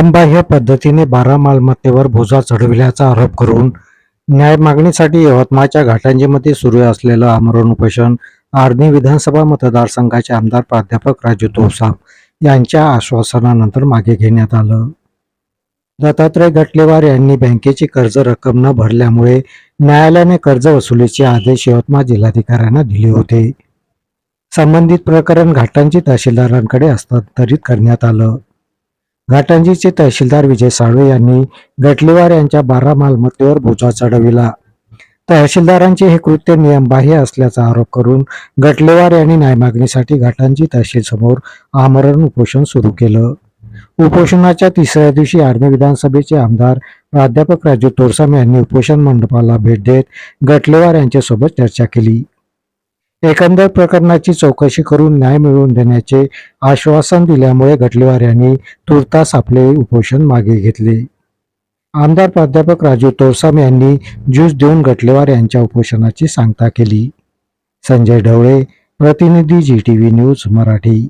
नियमबाह्य पद्धतीने बारा मालमत्तेवर बोजा चढविल्याचा आरोप करून न्याय मागणीसाठी यवतमाळच्या घाटांजीमध्ये सुरू असलेलं आमरण उपोषण आर्णी विधानसभा मतदारसंघाचे आमदार प्राध्यापक राजू तोसाम यांच्या आश्वासनानंतर मागे घेण्यात आलं. दत्तात्रय गटलेवार यांनी बँकेची कर्ज रक्कम न भरल्यामुळे न्यायालयाने कर्ज वसुलीचे आदेश यवतमाळ जिल्हाधिकाऱ्यांना दिले होते. संबंधित प्रकरण घाटांची तहसीलदारांकडे हस्तांतरित करण्यात आलं. घाटंजीचे तहसीलदार विजय साळवे यांनी गटलेवार यांच्या बारा मालमत्तेवर बोजा चढविला. तहसीलदारांचे हे कृत्य नियमबाह्य असल्याचा आरोप करून गटलेवार यांनी न्यायमागणीसाठी घाटांजी तहसील समोर आमरण उपोषण सुरू केलं. उपोषणाच्या तिसऱ्या दिवशी आर्मी विधानसभेचे आमदार प्राध्यापक राजू तोरसाम यांनी उपोषण मंडपाला भेट देत गटलेवार यांच्यासोबत चर्चा केली. एकंदर प्रकरणाची चौकशी करून न्याय मिळवून देण्याचे आश्वासन दिल्यामुळे गटलेवार यांनी तुर्तास आपले उपोषण मागे घेतले. आमदार प्राध्यापक राजू तोरसाम यांनी ज्यूस देऊन गटलेवार यांच्या उपोषणाची सांगता केली. संजय ढवळे प्रतिनिधी G T V news Marathi.